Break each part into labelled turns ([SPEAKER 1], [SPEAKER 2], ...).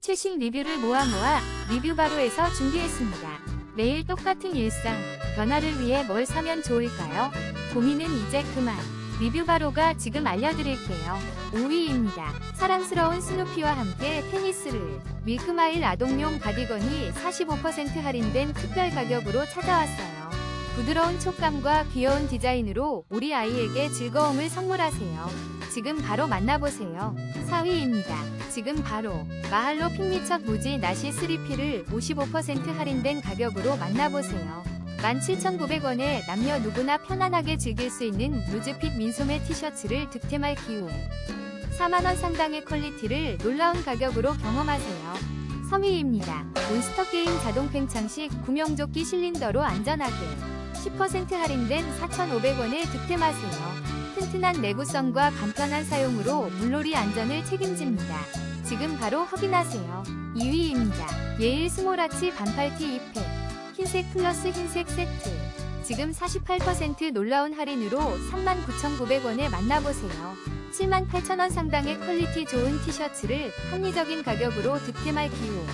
[SPEAKER 1] 최신 리뷰를 모아 모아 리뷰 바로에서 준비했습니다. 매일 똑같은 일상, 변화를 위해 뭘 사면 좋을까요? 고민은 이제 그만. 리뷰 바로가 지금 알려드릴게요. 5위입니다. 사랑스러운 스누피와 함께 테니스를 밀크마일 아동용 가디건이 45% 할인된 특별 가격으로 찾아왔어요. 부드러운 촉감과 귀여운 디자인으로 우리 아이에게 즐거움을 선물하세요. 지금 바로 만나보세요. 4위입니다. 지금 바로 마할로 핑미첫 무지 나시 3P를 55% 할인된 가격으로 만나보세요. 17,900원에 남녀 누구나 편안하게 즐길 수 있는 루즈핏 민소매 티셔츠를 득템할 기회. 4만원 상당의 퀄리티를 놀라운 가격으로 경험하세요. 3위입니다. 몬스터게임 자동 팽창식 구명조끼 실린더로 안전하게 10% 할인된 4,500원에 득템하세요. 튼튼한 내구성과 간편한 사용으로 물놀이 안전을 책임집니다. 지금 바로 확인하세요. 2위입니다. 예일 스모라치 반팔티 2팩 흰색 플러스 흰색 세트 지금 48% 놀라운 할인으로 39,900원에 만나보세요. 78,000원 상당의 퀄리티 좋은 티셔츠를 합리적인 가격으로 득템할 기회.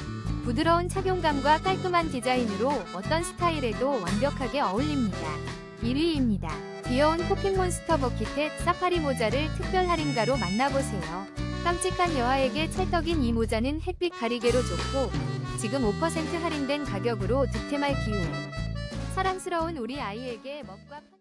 [SPEAKER 1] 부드러운 착용감과 깔끔한 디자인으로 어떤 스타일에도 완벽하게 어울립니다. 1위입니다. 귀여운 포켓몬스터 버킷의 사파리 모자를 특별 할인가로 만나보세요. 깜찍한 여아에게 찰떡인 이 모자는 햇빛 가리개로 좋고 지금 5% 할인된 가격으로 득템할 기회. 사랑스러운 우리 아이에게 편...